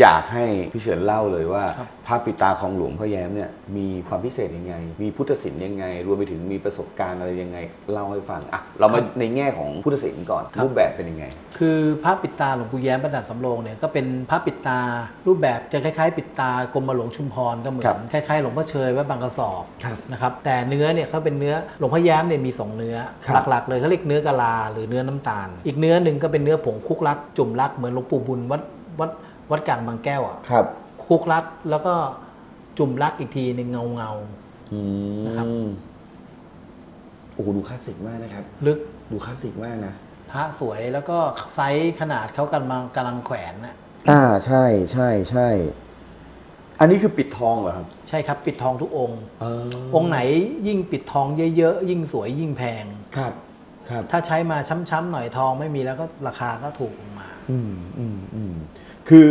อยากให้พี่เฉินเล่าเลยว่าครับพระปิดตาของหลวงพ่อแย้มเนี่ยมีความพิเศษยังไง มีพุทธศิลป์ยังไง รวมไปถึงมีประสบการณ์อะไรยังไงเล่าให้ฟังอะเรามาในแง่ของพุทธศิลป์ก่อนรูปแบบเป็นยังไง คือพระปิดตาหลวงปู่แย้มประดับสำโรงเนี่ยก็เป็นพระปิดตารูปแบบจะคล้ายๆ ปิดตากรมหลวงชุมพรก็เหมือครันบคล้ายๆหลวงพ่อเชยวัดบางกระสอบครับนะครับแต่เนื้อเนี่ยเขาเป็นเนื้อหลวงพ่อแย้มเนี่ยมีสองเนื้อครับหลักๆ เลยเขาเรียกเนื้อกะลาหรือเนื้อน้ำตาล อีกเนื้อหนึ่งก็เป็นเนื้อผงคุกลักจุ่มลักเหมือนหลวงปู่บุญวัดวัด วัดกลางบางแก้วอะครับ คุกลักแล้วก็จุ่มลักอีกทีหนึ่งเงาเงา อืนะครับมโอ้โหดูคลาสสิกมากนะครับๆลึกดูคลาสสิกมากนะพระสวยแล้วก็ไซส์ขนาดเขากำลังกำลังแขวนนะอ่าใช่ใช่ใช่ อันนี้คือปิดทองเหรอครับใช่ครับ ปิดทองทุกองค์เออองค์ไหนยิ่งปิดทองเยอะๆยิ่งสวยยิ่งแพง ครับ ครับ ถ้าใช้มาช้ำๆหน่อยทองไม่มีแล้วก็ราคาก็ถูกลงมา อืมอืมอืมคือ